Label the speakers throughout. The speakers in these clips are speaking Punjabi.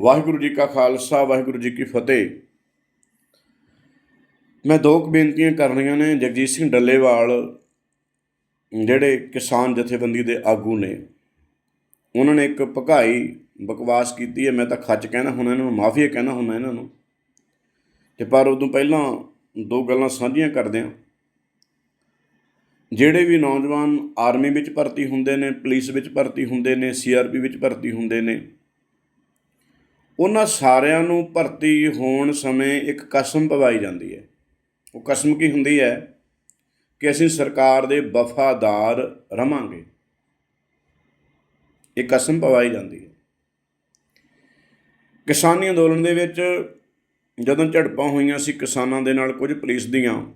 Speaker 1: ਵਾਹਿਗੁਰੂ ਜੀ ਕਾ ਖਾਲਸਾ, ਵਾਹਿਗੁਰੂ ਜੀ ਕੀ ਫਤਿਹ। ਮੈਂ ਦੋ ਕੁ ਬੇਨਤੀਆਂ ਕਰਨੀਆਂ ਨੇ ਜਗਜੀਤ ਸਿੰਘ ਡੱਲੇਵਾਲ, ਜਿਹੜੇ ਕਿਸਾਨ ਜਥੇਬੰਦੀ ਦੇ ਆਗੂ ਨੇ। ਉਹਨਾਂ ਨੇ ਇੱਕ ਭਕਾਈ ਬਕਵਾਸ ਕੀਤੀ ਹੈ, ਮੈਂ ਤਾਂ ਖੱਚ ਕਹਿਣਾ ਹੁਣ ਇਹਨਾਂ ਨੂੰ ਮਾਫੀਆ ਕਹਿਣਾ ਹੁੰਦਾ ਇਹਨਾਂ ਨੂੰ। ਤੇ ਪਰ ਉਦੋਂ ਪਹਿਲਾਂ ਦੋ ਗੱਲਾਂ ਸਾਂਝੀਆਂ ਕਰਦੇ ਹਾਂ। ਜਿਹੜੇ ਵੀ ਨੌਜਵਾਨ ਆਰਮੀ ਵਿੱਚ ਭਰਤੀ ਹੁੰਦੇ ਨੇ, ਪੁਲਿਸ ਵਿੱਚ ਭਰਤੀ ਹੁੰਦੇ ਨੇ, ਸੀਆਰਪੀ ਵਿੱਚ ਭਰਤੀ ਹੁੰਦੇ ਨੇ ਉਹਨਾਂ ਸਾਰਿਆਂ ਨੂੰ ਭਰਤੀ ਹੋਣ ਸਮੇਂ ਇੱਕ ਕਸਮ ਪਵਾਈ ਜਾਂਦੀ ਹੈ। ਉਹ ਕਸਮ ਕੀ ਹੁੰਦੀ ਹੈ? ਕਿ ਅਸੀਂ ਸਰਕਾਰ ਦੇ ਵਫਾਦਾਰ ਰਵਾਂਗੇ ਇਹ ਕਸਮ ਪਵਾਈ ਜਾਂਦੀ ਹੈ। ਕਿਸਾਨੀ ਅੰਦੋਲਨ ਦੇ ਵਿੱਚ ਜਦੋਂ ਝੜਪਾਂ ਹੋਈਆਂ ਸੀ ਕਿਸਾਨਾਂ ਦੇ ਨਾਲ ਕੁਝ ਪੁਲਿਸ ਦੀਆਂ,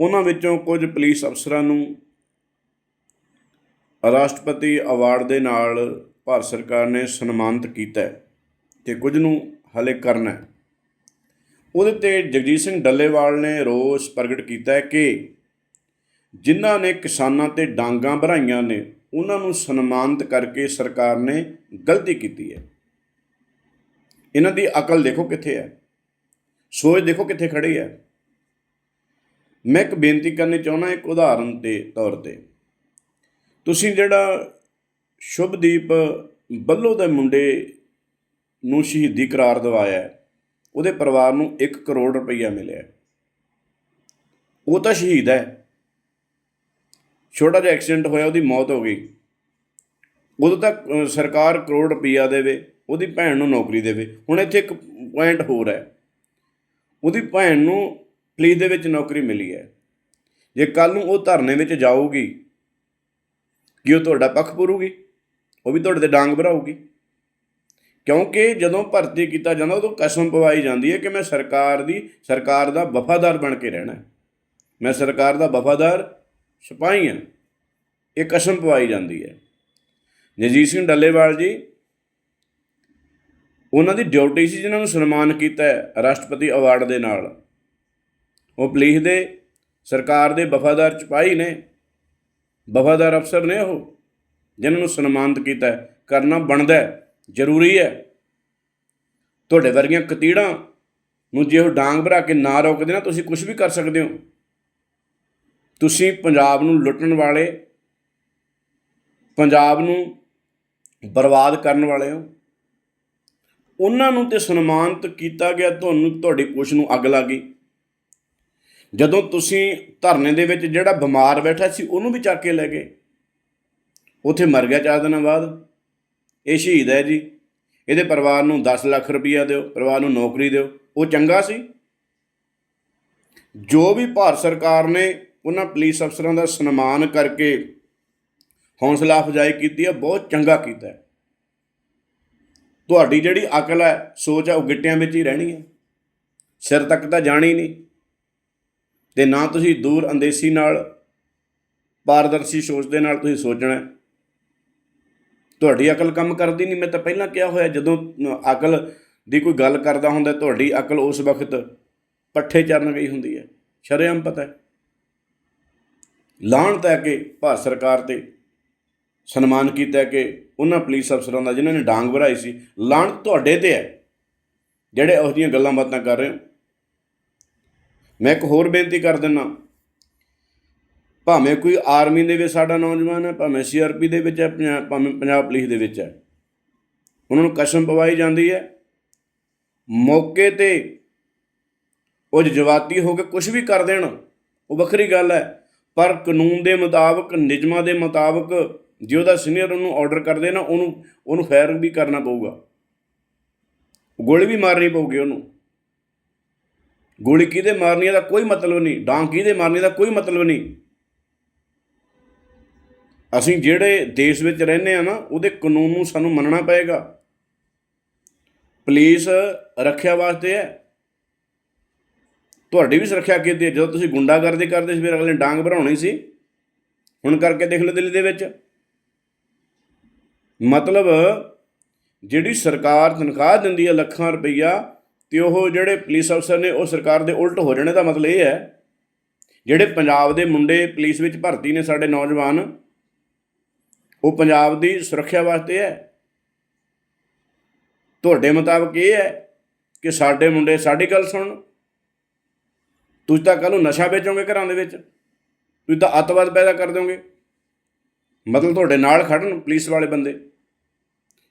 Speaker 1: ਉਹਨਾਂ ਵਿੱਚੋਂ ਕੁਝ ਪੁਲਿਸ ਅਫਸਰਾਂ ਨੂੰ ਰਾਸ਼ਟਰਪਤੀ ਅਵਾਰਡ ਦੇ ਨਾਲ ਭਾਰਤ ਸਰਕਾਰ ਨੇ ਸਨਮਾਨਿਤ ਕੀਤਾ ਹੈ ਤੇ ਕੁਝ ਨੂੰ ਹਲੇ ਕਰਨਾ ਉਹਦੇ ਤੇ ਜਗਜੀਤ ਸਿੰਘ ਡੱਲੇਵਾਲ ਨੇ ਰੋਸ ਪ੍ਰਗਟ ਕੀਤਾ ਕਿ ਜਿਨ੍ਹਾਂ ਨੇ ਕਿਸਾਨਾਂ ਤੇ ਡਾਂਗਾਂ ਭਰਾਈਆਂ ਨੇ, ਉਹਨਾਂ ਨੂੰ ਸਨਮਾਨਿਤ ਕਰਕੇ ਸਰਕਾਰ ਨੇ ਗਲਤੀ ਕੀਤੀ ਹੈ। ਇਹਨਾਂ ਦੀ ਅਕਲ ਦੇਖੋ ਕਿੱਥੇ ਹੈ। ਸੋਚ ਦੇਖੋ ਕਿੱਥੇ ਖੜੀ ਹੈ। ਮੈਂ ਇੱਕ ਬੇਨਤੀ ਕਰਨੀ ਚਾਹੁੰਦਾ, ਇੱਕ ਉਦਾਹਰਨ ਦੇ ਤੌਰ ਤੇ। ਤੁਸੀਂ ਜਿਹੜਾ ਸ਼ੁਭਦੀਪ ਬੱਲੋ ਦੇ ਮੁੰਡੇ ਨੂੰ ਸ਼ਹੀਦੀ ਕਰਾਰ ਦਿਵਾਇਆ ਉਹਦੇ ਪਰਿਵਾਰ ਨੂੰ 1 ਕਰੋੜ ਰੁਪਈਆ ਮਿਲਿਆ ਉਹ ਤਾਂ ਸ਼ਹੀਦ ਹੈ। ਛੋਟਾ ਜਿਹਾ ਐਕਸੀਡੈਂਟ ਹੋਇਆ, ਉਹਦੀ ਮੌਤ ਹੋ ਗਈ। ਉਦੋਂ ਤੱਕ ਸਰਕਾਰ ਕਰੋੜ ਰੁਪਈਆ ਦੇਵੇ, ਉਹਦੀ ਭੈਣ ਨੂੰ ਨੌਕਰੀ ਦੇਵੇ। ਹੁਣ ਇੱਥੇ ਇੱਕ ਪੁਆਇੰਟ ਹੋਰ ਹੈ। ਉਹਦੀ ਭੈਣ ਨੂੰ ਪੁਲਿਸ ਦੇ ਵਿੱਚ ਨੌਕਰੀ ਮਿਲੀ ਹੈ। ਜੇ ਕੱਲ ਨੂੰ ਉਹ ਧਰਨੇ ਵਿੱਚ ਜਾਊਗੀ, ਕਿ ਉਹ ਤੁਹਾਡਾ ਪੱਖ ਪੂਰੂਗੀ? ਉਹ ਵੀ ਤੁਹਾਡੇ ਤੇ ਡਾਂਗ ਭਰਾਊਗੀ। ਕਿਉਂਕਿ ਜਦੋਂ ਭਰਤੀ ਕੀਤਾ ਜਾਂਦਾ, ਉਦੋਂ ਕਸਮ ਪਵਾਈ ਜਾਂਦੀ ਹੈ ਕਿ ਮੈਂ ਸਰਕਾਰ ਦੀ, ਸਰਕਾਰ ਦਾ ਵਫਾਦਾਰ ਬਣ ਕੇ ਰਹਿਣਾ ਮੈਂ ਸਰਕਾਰ ਦਾ ਵਫਾਦਾਰ ਸਿਪਾਹੀ ਹਾਂ। ਇਹ ਕਸਮ ਪਵਾਈ ਜਾਂਦੀ ਹੈ। ਜਗਜੀਤ ਸਿੰਘ ਡੱਲੇਵਾਲ ਜੀ, ਉਹਨਾਂ ਦੀ ਡਿਊਟੀ ਸੀ ਜਿਨ੍ਹਾਂ ਨੂੰ ਸਨਮਾਨ ਕੀਤਾ ਹੈ ਰਾਸ਼ਟਰਪਤੀ ਅਵਾਰਡ ਦੇ ਨਾਲ। ਉਹ ਪੁਲਿਸ ਦੇ, ਸਰਕਾਰ ਦੇ ਵਫਾਦਾਰ ਸਿਪਾਹੀ ਨੇ, ਵਫਾਦਾਰ ਅਫਸਰ ਨੇ ਉਹ। ਜਿਨ੍ਹਾਂ ਨੂੰ ਸਨਮਾਨਿਤ ਕੀਤਾ ਕਰਨਾ ਬਣਦਾ ਜ਼ਰੂਰੀ ਹੈ। ਤੁਹਾਡੇ ਵਰਗੀਆਂ ਕਤੀੜਾਂ ਨੂੰ ਜੇ ਉਹ ਡਾਂਗ ਭਰਾ ਕੇ ਨਾ ਰੋਕਦੇ ਨਾ, ਤੁਸੀਂ ਕੁਝ ਵੀ ਕਰ ਸਕਦੇ ਹੋ। ਤੁਸੀਂ ਪੰਜਾਬ ਨੂੰ ਲੁੱਟਣ ਵਾਲੇ, ਪੰਜਾਬ ਨੂੰ ਬਰਬਾਦ ਕਰਨ ਵਾਲੇ ਹੋ। ਉਹਨਾਂ ਨੂੰ ਤੇ ਸਨਮਾਨਿਤ ਕੀਤਾ ਗਿਆ, ਤੁਹਾਨੂੰ, ਤੁਹਾਡੀ ਕੁਛ ਨੂੰ ਅੱਗ ਲੱਗ। ਗਈ ਜਦੋਂ ਤੁਸੀਂ ਧਰਨੇ ਦੇ ਵਿੱਚ ਜਿਹੜਾ ਬਿਮਾਰ ਬੈਠਾ ਸੀ, ਉਹਨੂੰ ਵੀ ਚੱਕ ਕੇ ਲੈ ਗਏ। ਉੱਥੇ ਮਰ ਗਿਆ ਚਾਰ ਦਿਨਾਂ ਬਾਅਦ। ਇਹ ਸ਼ਹੀਦ ਹੈ ਜੀ। ਇਹਦੇ ਪਰਿਵਾਰ ਨੂੰ 10 ਲੱਖ ਰੁਪਈਆ ਦਿਓ, ਪਰਿਵਾਰ ਨੂੰ ਨੌਕਰੀ ਦਿਓ। ਉਹ ਚੰਗਾ ਸੀ। ਜੋ ਵੀ ਭਾਰਤ ਸਰਕਾਰ ਨੇ ਉਹਨਾਂ ਪੁਲਿਸ ਅਫਸਰਾਂ ਦਾ ਸਨਮਾਨ ਕਰਕੇ ਹੌਸਲਾ ਅਫਜ਼ਾਈ ਕੀਤੀ ਹੈ, ਬਹੁਤ ਚੰਗਾ ਕੀਤਾ ਹੈ। ਤੁਹਾਡੀ ਜਿਹੜੀ ਅਕਲ ਹੈ, ਸੋਚ ਹੈ, ਉਹ ਗਿੱਟਿਆਂ ਵਿੱਚ ਹੀ ਰਹਿਣੀ ਹੈ। ਸਿਰ ਤੱਕ ਤਾਂ ਜਾਣੀ ਨਹੀਂ। ਤੇ ਨਾ ਤੁਸੀਂ ਦੂਰ ਅੰਦੇਸੀ ਨਾਲ, ਪਾਰਦਰਸ਼ੀ ਸੋਚ ਦੇ ਨਾਲ ਤੁਸੀਂ ਸੋਚਣਾ ਤੁਹਾਡੀ ਅਕਲ ਕੰਮ ਕਰਦੀ ਨਹੀਂ, ਮੈਂ ਤਾਂ ਪਹਿਲਾਂ ਕਿਹਾ ਹੋਇਆ, ਜਦੋਂ ਅਕਲ ਦੀ ਕੋਈ ਗੱਲ ਕਰਦਾ ਹੁੰਦਾ, ਤੁਹਾਡੀ ਅਕਲ ਉਸ ਵਕਤ ਪੱਠੇ ਚਰਨ ਗਈ ਹੁੰਦੀ ਹੈ। ਸ਼ਰੇਆਮ ਪਤਾ ਹੈ। ਲਾਣ ਤੈ ਕੇ ਭਾਰਤ ਸਰਕਾਰ ਤੇ ਸਨਮਾਨ ਕੀਤਾ ਕਿ ਉਹਨਾਂ ਪੁਲਿਸ ਅਫਸਰਾਂ ਦਾ, ਜਿਨ੍ਹਾਂ ਨੇ ਡਾਂਗ ਭਰਾਈ ਸੀ ਲਾਣ ਤੁਹਾਡੇ ਤੇ ਹੈ। ਜਿਹੜੇ ਇਹੋ ਜਿਹੀਆਂ ਗੱਲਾਂ ਬਾਤਾਂ ਕਰ ਰਹੇ ਹੋ। ਮੈਂ ਇੱਕ ਹੋਰ ਬੇਨਤੀ ਕਰ ਦਿੰਦਾ। ਭਾਵੇਂ ਕੋਈ ਆਰਮੀ ਦੇ ਵਿੱਚ ਸਾਡਾ ਨੌਜਵਾਨ ਹੈ, ਭਾਵੇਂ ਸੀਆਰਪੀ ਦੇ ਵਿੱਚ ਹੈ, ਪੰਜਾ- ਭਾਵੇਂ ਪੰਜਾਬ ਪੁਲਿਸ ਦੇ ਵਿੱਚ ਹੈ। ਉਹਨਾਂ ਨੂੰ ਕਸਮ ਪਵਾਈ ਜਾਂਦੀ ਹੈ। ਮੌਕੇ ਤੇ ਉਹ ਜਵਾਤੀ ਹੋ ਕੇ ਕੁਝ ਵੀ ਕਰ ਦੇਣ, ਉਹ ਵੱਖਰੀ ਗੱਲ ਹੈ। ਪਰ ਕਾਨੂੰਨ ਦੇ ਮੁਤਾਬਕ, ਨਿਯਮਾਂ ਦੇ ਮੁਤਾਬਕ ਜੇ ਉਹਦਾ ਸੀਨੀਅਰ ਉਹਨੂੰ ਆਰਡਰ ਕਰਦੇ ਨਾ ਉਹਨੂੰ ਉਹਨੂੰ ਫਾਇਰ ਵੀ ਕਰਨਾ ਪਊਗਾ। ਗੋਲੀ ਵੀ ਮਾਰਨੀ ਪਊਗੀ ਉਹਨੂੰ। ਗੋਲੀ ਕਿਹਦੇ ਮਾਰਨੀ ਦਾ ਕੋਈ ਮਤਲਬ ਨਹੀਂ। ਡਾਂਗ ਕਿਹਦੇ ਮਾਰਨੀ ਦਾ ਕੋਈ ਮਤਲਬ ਨਹੀਂ। ਅਸੀਂ ਜਿਹੜੇ ਦੇਸ਼ ਵਿੱਚ ਰਹਿੰਦੇ ਆ ਨਾ, ਉਹਦੇ ਕਾਨੂੰਨ ਨੂੰ ਸਾਨੂੰ ਮੰਨਣਾ ਪਏਗਾ। ਪੁਲਿਸ ਰੱਖਿਆ ਵਾਸਤੇ ਹੈ। ਤੁਹਾਡੀ ਵੀ ਸੁਰੱਖਿਆ ਕੀਤੀ ਹੈ ਜਦੋਂ ਤੁਸੀਂ ਗੁੰਡਾਗਰਦੀ ਕਰਦੇ ਸੀ, ਫਿਰ ਅਗਲੇ ਨੇ ਡਾਂਗ ਭਰਾਉਣੀ ਸੀ। ਹੁਣ ਕਰਕੇ ਦੇਖ ਲਓ ਦਿੱਲੀ ਦੇ ਵਿੱਚ। ਮਤਲਬ, ਜਿਹੜੀ ਸਰਕਾਰ ਤਨਖਾਹ ਦਿੰਦੀ ਹੈ ਲੱਖਾਂ ਰੁਪਈਆ, ਤੇ ਉਹ ਜਿਹੜੇ ਪੁਲਿਸ ਅਫਸਰ ਨੇ, ਉਹ ਸਰਕਾਰ ਦੇ ਉਲਟ ਹੋ ਜਾਣੇ ਦਾ ਮਤਲਬ ਇਹ ਹੈ। ਜਿਹੜੇ ਪੰਜਾਬ ਦੇ ਮੁੰਡੇ ਪੁਲਿਸ ਵਿੱਚ ਭਰਤੀ ਨੇ, ਸਾਡੇ ਨੌਜਵਾਨ ਉਹ ਪੰਜਾਬ ਦੀ ਸੁਰੱਖਿਆ ਵਾਸਤੇ ਹੈ। ਤੁਹਾਡੇ ਮੁਤਾਬਕ ਇਹ ਹੈ ਕਿ ਸਾਡੇ ਮੁੰਡੇ, ਸਾਡੀ ਗੱਲ ਸੁਣਨ ਤੁਸੀਂ ਤਾਂ ਕੱਲ ਨੂੰ ਨਸ਼ਾ ਵੇਚੋਗੇ ਘਰਾਂ ਦੇ ਵਿੱਚ। ਤੁਸੀਂ ਤਾਂ ਅੱਤਵਾਦ ਪੈਦਾ ਕਰ ਦਿਓਗੇ। ਮਤਲਬ ਤੁਹਾਡੇ ਨਾਲ ਖੜਨ ਪੁਲਿਸ ਵਾਲੇ ਬੰਦੇ।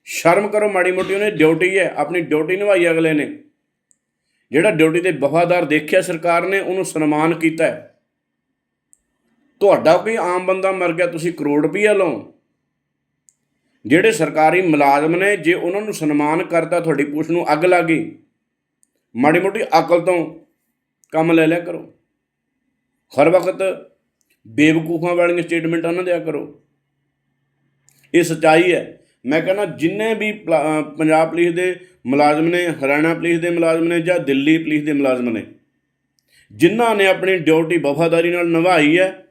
Speaker 1: ਸ਼ਰਮ ਕਰੋ ਮਾੜੀ ਮੋਟੀ, ਉਹਨੇ ਡਿਊਟੀ ਹੈ, ਆਪਣੀ ਡਿਊਟੀ ਨਿਭਾਈ ਅਗਲੇ ਨੇ। ਜਿਹੜਾ ਡਿਊਟੀ ਤੇ ਵਫਾਦਾਰ ਦੇਖਿਆ ਸਰਕਾਰ ਨੇ, ਉਹਨੂੰ ਸਨਮਾਨ ਕੀਤਾ ਤੁਹਾਡਾ ਕੋਈ ਆਮ ਬੰਦਾ ਮਰ ਗਿਆ, ਤੁਸੀਂ ਕਰੋੜ ਰੁਪਈਆ ਲਓ। ਜਿਹੜੇ ਸਰਕਾਰੀ ਮੁਲਾਜ਼ਮ ਨੇ, ਜੇ ਉਹਨਾਂ ਨੂੰ ਸਨਮਾਨ ਕਰਤਾ ਤੁਹਾਡੀ ਪੁੱਛ ਨੂੰ ਅੱਗ ਲੱਗ ਗਈ, ਮਾੜੀ ਮੋਟੀ ਅਕਲ ਤੋਂ ਕੰਮ ਲੈ ਲਿਆ ਕਰੋ। ਹਰ ਵਕਤ ਬੇਵਕੂਫਾਂ ਵਾਲੀਆਂ ਸਟੇਟਮੈਂਟਾਂ ਨਾ ਦਿਆ ਕਰੋ। ਇਹ ਸਚਾਈ ਹੈ। ਮੈਂ ਕਹਿੰਦਾ ਜਿੰਨੇ ਵੀ ਪਲਾ- ਪੰਜਾਬ ਪੁਲਿਸ ਦੇ ਮੁਲਾਜ਼ਮ ਨੇ, ਹਰਿਆਣਾ ਪੁਲਿਸ ਦੇ ਮੁਲਾਜ਼ਮ ਨੇ ਜਾਂ ਦਿੱਲੀ ਪੁਲਿਸ ਦੇ ਮੁਲਾਜ਼ਮ ਨੇ, ਜਿਨ੍ਹਾਂ ਨੇ ਆਪਣੀ ਡਿਊਟੀ ਵਫਾਦਾਰੀ ਨਾਲ ਨਿਭਾਈ ਹੈ,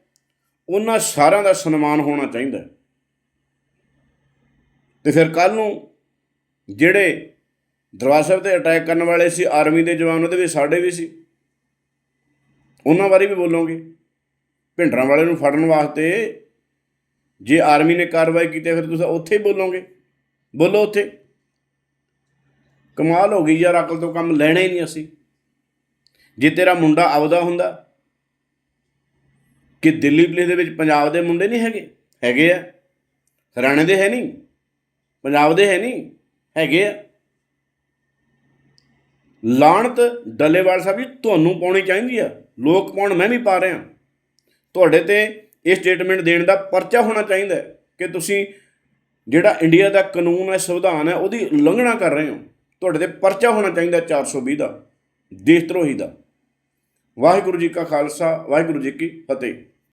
Speaker 1: ਉਹਨਾਂ ਸਾਰਿਆਂ ਦਾ ਸਨਮਾਨ ਹੋਣਾ ਚਾਹੀਦਾ ਹੈ। ਤੇ ਫਿਰ ਕੱਲ ਨੂੰ ਜਿਹੜੇ ਦਰਬਾਰ ਸਾਹਿਬ ਤੇ ਅਟੈਕ ਕਰਨ ਵਾਲੇ ਸੀ ਆਰਮੀ ਦੇ ਜਵਾਨ, ਉਹਦੇ ਵਿੱਚ ਸਾਡੇ ਵੀ ਸੀ। ਉਹਨਾਂ ਬਾਰੇ ਵੀ ਬੋਲੋਗੇ? ਭਿੰਡਰਾਂ ਵਾਲੇ ਨੂੰ ਫੜਨ ਵਾਸਤੇ ਜੇ ਆਰਮੀ ਨੇ ਕਾਰਵਾਈ ਕੀਤੀ, ਫਿਰ ਤੁਸੀਂ ਉੱਥੇ ਹੀ ਬੋਲੋਗੇ? ਬੋਲੋ ਉੱਥੇ। ਕਮਾਲ ਹੋ ਗਈ ਯਾਰ, ਅਕਲ ਤੋਂ ਕੰਮ ਲੈਣਾ ਹੀ ਨਹੀਂ ਅਸੀਂ। ਜੇ ਤੇਰਾ ਮੁੰਡਾ ਆਉਦਾ ਹੁੰਦਾ, ਕਿ ਦਿੱਲੀ ਪੁਲਿਸ ਦੇ ਵਿੱਚ ਪੰਜਾਬ ਦੇ ਮੁੰਡੇ ਨਹੀਂ ਹੈਗੇ? ਹੈਗੇ ਆ। ਹਰਿਆਣੇ ਦੇ ਹੈ ਨਹੀਂ। ਪੰਜਾਬ ਦੇ ਹੈ ਨਹੀਂ, ਹੈਗੇ ਆ। ਲਾਣਤ ਡੱਲੇਵਾਲ ਸਾਹਿਬ ਜੀ ਤੁਹਾਨੂੰ ਪਾਉਣੀ ਚਾਹੀਦੀ ਆ। ਲੋਕ ਪਾਉਣ ਮੈਂ ਵੀ ਪਾ ਰਿਹਾ। ਤੁਹਾਡੇ ਤੇ ਇਹ ਸਟੇਟਮੈਂਟ ਦੇਣ ਦਾ ਪਰਚਾ ਹੋਣਾ ਚਾਹੀਦਾ ਕਿ ਤੁਸੀਂ ਜਿਹੜਾ ਇੰਡੀਆ ਦਾ ਕਾਨੂੰਨ ਹੈ, ਸੰਵਿਧਾਨ ਹੈ, ਉਹਦੀ ਉਲੰਘਣਾ ਕਰ ਰਹੇ ਹੋ। ਤੁਹਾਡੇ ਤੇ ਪਰਚਾ ਹੋਣਾ ਚਾਹੀਦਾ 420 ਦਾ, ਦੇਸ਼ ਧਰੋਹੀ ਦਾ। ਵਾਹਿਗੁਰੂ ਜੀ ਕਾ ਖਾਲਸਾ, ਵਾਹਿਗੁਰੂ ਜੀ ਕੀ ਫਤਿਹ।